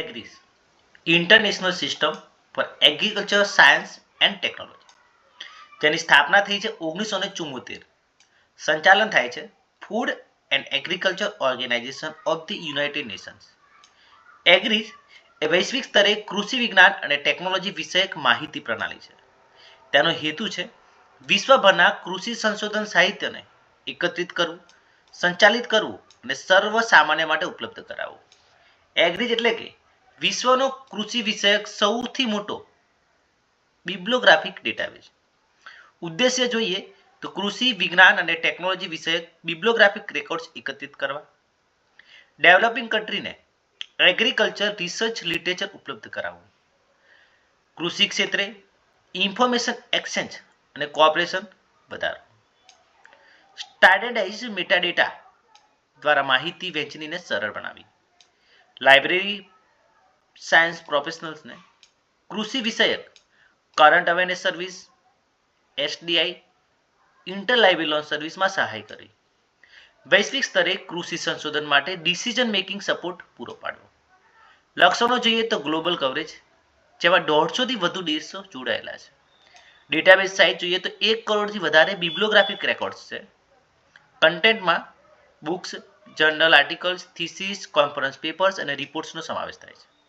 AGRIS international system for agriculture science and technology જેની સ્થાપના થઈ છે ઓગણીસો ને ચુમ્મોતેર સંચાલન થાય છે food and agriculture organisation of the United Nations AGRIS એ વૈશ્વિક સ્તરે કૃષિ વિજ્ઞાન અને ટેકનોલોજી વિષયક માહિતી પ્રણાલી છે. તેનો હેતુ છે વિશ્વભરના કૃષિ સંશોધન સાહિત્યને એકત્રિત કરવું, સંચાલિત કરવું અને સર્વ સામાન્ય માટે ઉપલબ્ધ કરાવવું. એગ્રીજ એટલે કે વિશ્વનો કૃષિ વિષયક સૌથી મોટો બિબ્લોગ્રાફિક ડેટાબેઝ ઉદ્દેશ્ય જોઈએ તો કૃષિ વિજ્ઞાન અને ટેકનોલોજી વિષયક બિબ્લોગ્રાફિક રેકોર્ડ્સ એકત્રિત કરવા. ડેવલપિંગ કન્ટ્રીને એગ્રીકલ્ચર રિસર્ચ લિટરેચર ઉપલબ્ધ કરાવવું. કૃષિ ક્ષેત્રે ઇન્ફોર્મેશન એક્સચેન્જ અને કોઓપરેશન વધારવું. સ્ટાન્ડર્ડાઇઝ મેટાડેટા દ્વારા માહિતી વહેંચણીને સરળ બનાવી. લાઇબ્રેરી સાયન્સ પ્રોફેશનલ્સને. કૃષિ વિષયક current awareness service SDI inter library loan સર્વિસમાં સહાય કરી. વૈશ્વિક સ્તરે કૃષિ સંશોધન માટે ડિસિઝન મેકિંગ સપોર્ટ પૂરો પાડવો લક્ષણો જોઈએ તો ગ્લોબલ કવરેજ જેમાં દોઢસોથી વધુ દેશો જોડાયેલા છે. ડેટાબેઝ સાઇઝ જોઈએ તો એક કરોડથી વધારે બિબ્લોગ્રાફિક રેકોર્ડ્સ છે. કન્ટેન્ટમાં books journal articles thesis conference papers અને રિપોર્ટ્સનો સમાવેશ થાય છે.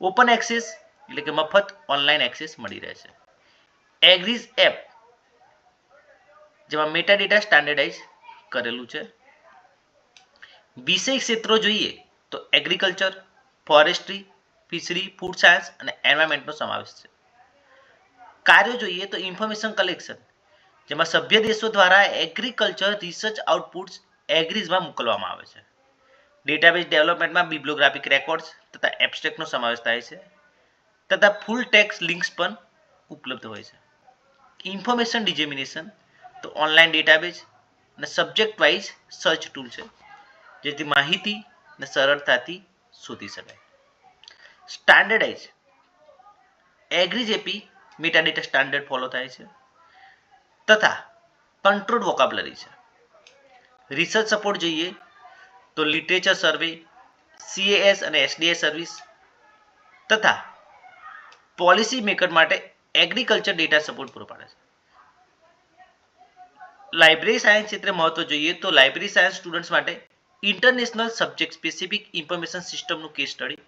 ઓપન એક્સેસ એટલે કે મફત ઓનલાઈન એક્સેસ મળી રહે છે. એગ્રીઝ એપ, જેમાં મેટા ડેટા સ્ટાન્ડર્ડાઇઝ કરેલું છે. વિષય ક્ષેત્રો જોઈએ તો agriculture, forestry, fishery, food science અને એન્વાયરમેન્ટનો સમાવેશ છે. કાર્યો જોઈએ તો ઇન્ફોર્મેશન કલેક્શન, જેમાં સભ્ય દેશો દ્વારા એગ્રીકલ્ચર રિસર્ચ આઉટપુટ્સ એગ્રીઝમાં મોકલવામાં આવે છે. ડેટાબેઝ ડેવલપમેન્ટમાં બિબ્લોગ્રાફિક રેકોર્ડ્સ તથા એબસ્ટ્રેક્ટનો સમાવેશ થાય છે તથા ફૂલ ટેક્સ લિંક્સ પણ ઉપલબ્ધ હોય છે. ઇન્ફોર્મેશન ડિજેમિનેશન તો ઓનલાઈન ડેટાબેઝ અને સબ્જેક્ટ વાઇઝ સર્ચ ટૂલ છે, જેથી માહિતી ને સરળતાથી શોધી શકાય. સ્ટાન્ડર્ડાઇઝ એગ્રીજેપી મેટાડેટા સ્ટાન્ડર્ડ ફોલો થાય છે તથા કંટ્રોલ વોકાબલરી છે. રિસર્ચ સપોર્ટ જોઈએ તો લિટરેચર સર્વે સીએએસ અને એસડીએ સર્વિસ તથા પોલિસી મેકર માટે એગ્રીકલ્ચર ડેટા સપોર્ટ પૂરો પાડે છે. લાઇબ્રેરી સાયન્સ ક્ષેત્રે મહત્વ જોઈએ તો લાઇબ્રેરી સાયન્સ સ્ટુડન્ટ્સ માટે ઇન્ટરનેશનલ સબ્જેક્ટ સ્પેસિફિક ઇન્ફોર્મેશન સિસ્ટમનું case study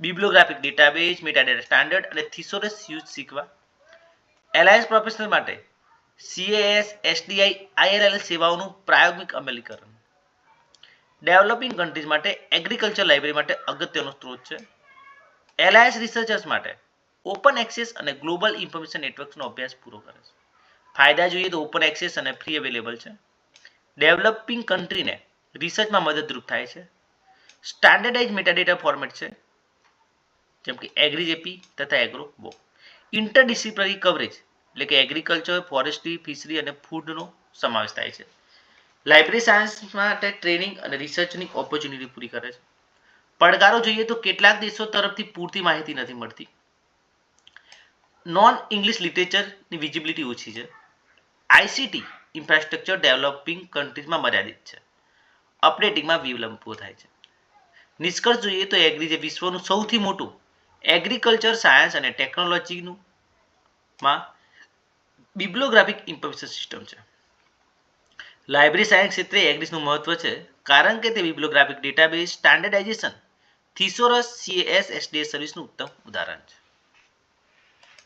bibliographic database metadata standard અને થિસોરસ યુઝ શીખવા. એલાયન્સ પ્રોફેશનલ માટે સીએએસ એસડીઆઈ આઈઆરએલ સેવાઓનું પ્રાયોગિક અમલીકરણ. ડેવલપિંગ કન્ટ્રીઝ માટે એગ્રીકલ્ચર લાઇબ્રેરી માટે અગત્યનો સ્ત્રોત છે. એલાયન્સ રિસર્ચર્સ માટે ઓપન એક્સેસ અને ગ્લોબલ ઇન્ફોર્મેશન નેટવર્ક્સનો અભ્યાસ પૂરો કરે છે. ફાયદા જોઈએ તો ઓપન એક્સેસ અને ફ્રી અવેલેબલ છે. ડેવલપિંગ કન્ટ્રીને રિસર્ચમાં મદદરૂપ થાય છે. સ્ટાન્ડર્ડાઇઝ મેટાડેટા ફોર્મેટ છે, જેમ કે એગ્રી એપી તથા એગ્રો બો ઇન્ટરડિસિપ્લિનરી કવરેજ એટલે કે એગ્રીકલ્ચર ફોરેસ્ટ્રી ફિશરી અને ફૂડનો સમાવેશ થાય છે. લાઇબ્રેરી સાયન્સ માટે ટ્રેનિંગ અને રિસર્ચની ઓપોર્ચ્યુનિટી પૂરી કરે છે. પડકારો જોઈએ તો કેટલાક દેશો તરફથી પૂરતી માહિતી નથી મળતી. નોન ઇંગ્લિશ લિટરેચરની વિઝિબિલિટી ઓછી છે. આઈસીટી ઇન્ફ્રાસ્ટ્રક્ચર ડેવલપિંગ કન્ટ્રીઝમાં મર્યાદિત છે. અપડેટિંગમાં વિલંબો થાય છે. નિષ્કર્ષ જોઈએ તો એગ્રી જે વિશ્વનું સૌથી મોટું એગ્રીકલ્ચર સાયન્સ અને ટેકનોલોજીનું માં બિબ્લોગ્રાફિક ઇન્ફોર્મેશન સિસ્ટમ છે. લાઇબ્રેરી સાયન્સ ક્ષેત્રે એગ્રીસનું મહત્વ છે, કારણ કે તે bibliographic database standardization thesaurus CAS SDS સર્વિસનું ઉત્તમ ઉદાહરણ છે.